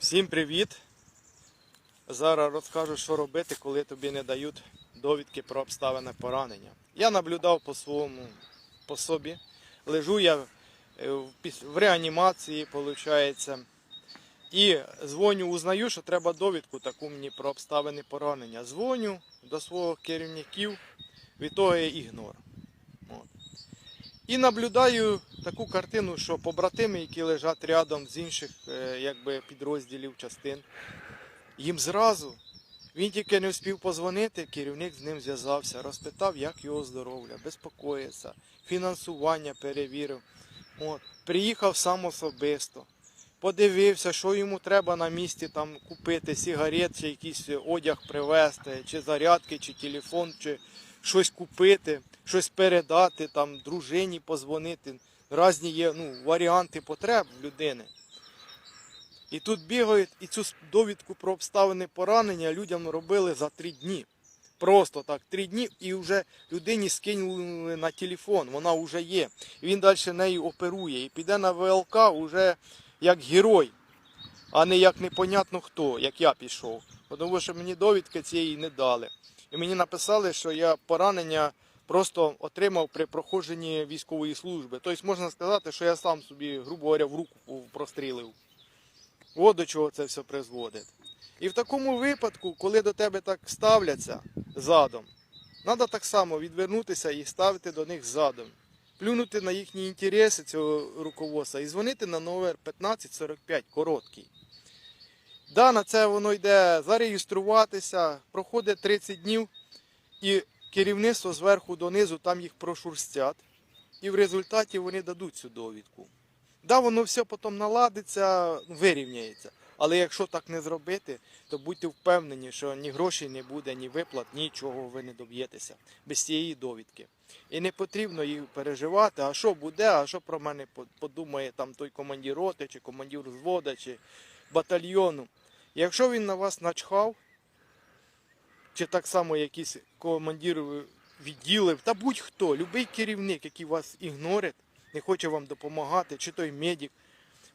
Всім привіт! Зараз розкажу, що робити, коли тобі не дають довідки про обставини поранення. Я наблюдав по своєму по собі. Лежу я е, в реанімації, виходить. І дзвоню, узнаю, що треба довідку таку мені про обставини поранення. Дзвоню до своїх керівників, від того є ігнор. І наблюдаю таку картину, що побратими, які лежать рядом з інших е, якби, підрозділів частин, їм зразу, він тільки не встиг позвонити, керівник з ним зв'язався, розпитав, як його здоров'я, безпокоїться, фінансування перевірив. От. Приїхав сам особисто, подивився, що йому треба на місці там купити, сигарет, чи якийсь одяг привезти, чи зарядки, чи телефон, чи щось купити, щось передати, там дружині позвонити. Різні є ну, варіанти потреб людини. І тут бігають, і цю довідку про обставини поранення людям робили за три дні. Просто так, три дні, і вже людині скинули на телефон, вона вже є. І він далі нею оперує. І піде на ВЛК вже як герой, а не як непонятно хто, як я пішов. Тому що мені довідки цієї не дали. І мені написали, що я поранення просто отримав при проходженні військової служби. Тобто можна сказати, що я сам собі, грубо говоря, в руку прострілив. От до чого це все призводить. І в такому випадку, коли до тебе так ставляться задом, треба так само відвернутися і ставити до них задом. Плюнути на їхні інтереси цього руководства і дзвонити на номер 1545, короткий. Да, на це воно йде зареєструватися, проходить 30 днів, і керівництво зверху донизу там їх прошурстять. І в результаті вони дадуть цю довідку. Да, воно все потім наладиться, вирівняється. Але якщо так не зробити, то будьте впевнені, що ні грошей не буде, ні виплат, нічого ви не доб'єтеся без цієї довідки. І не потрібно їх переживати, а що буде, а що про мене подумає там той командир роти, чи командир взвода, чи батальйону. Якщо він на вас начхав, чи так само якийсь командир відділів, та будь-хто, будь-який керівник, який вас ігнорить, не хоче вам допомагати, чи той медик.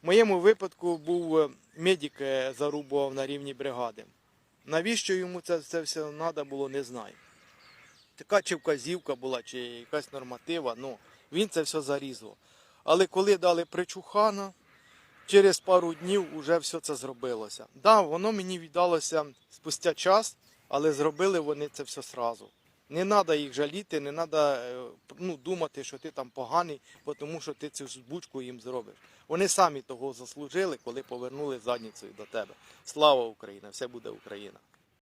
В моєму випадку був е, медик е, зарубував на рівні бригади. Навіщо йому це, це все треба було, не знаю. Така чи вказівка була, чи якась норматива, ну він це все зарізав. Але коли дали причухана, через пару днів вже все це зробилося. Так, да, воно мені віддалося спустя час, але зробили вони це все сразу. Не треба їх жаліти, не треба ну, думати, що ти там поганий, тому що ти цю збучку їм зробиш. Вони самі того заслужили, коли повернули задницею до тебе. Слава Україні! Все буде Україна!